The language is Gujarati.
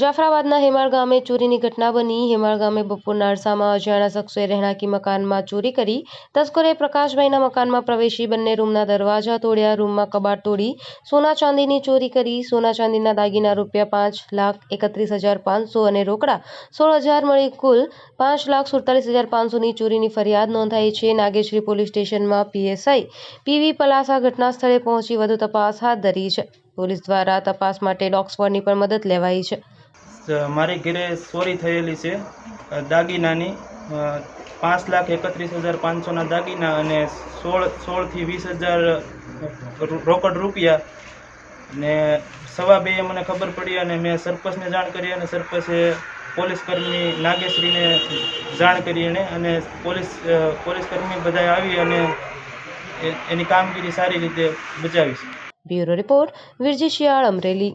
જાફરાબાદના હેમાળ ગામે ચોરીની ઘટના બની. હેમાળ ગામે બપોરના અરસામાં અજાણ્યા શખ્સોએ રહેણાંકી મકાનમાં ચોરી કરી. તસ્કરે પ્રકાશભાઈના મકાનમાં પ્રવેશી બંને રૂમના દરવાજા તોડ્યા. રૂમમાં કબાટ તોડી સોના ચાંદીની ચોરી કરી. સોના ચાંદીના દાગીના રૂપિયા પાંચ લાખ એકત્રીસ હજાર પાંચસો અને રોકડા સોળ હજાર મળી કુલ પાંચ લાખ સુડતાલીસ હજાર પાંચસોની ચોરીની ફરિયાદ નોંધાઈ છે. નાગેશ્રી પોલીસ સ્ટેશનમાં પીએસઆઈ પીવી પલાસા ઘટના સ્થળે પહોંચી વધુ તપાસ હાથ ધરી છે. પોલીસ દ્વારા તપાસ માટે ડોક્સફોર્ડની પણ મદદ લેવાઈ છે. મારી ઘરે ચોરી થયેલી છે. દાગીનાની પાંચ લાખ એકત્રીસ હજાર પાંચસોના દાગીના અને સોળ, સોળથી વીસ હજાર રોકડ રૂપિયા. ને સવા બે મને ખબર પડી અને મેં સરપંચને જાણ કરી અને સરપંચે પોલીસ કર્મી નાગેશ્રીને જાણ કરી એને અને પોલીસ પોલીસ કર્મી બધા આવી અને એની કામગીરી સારી રીતે બજાવી બ્યુરો રિપોર્ટ, વિરજી શિયાળ, અમરેલી.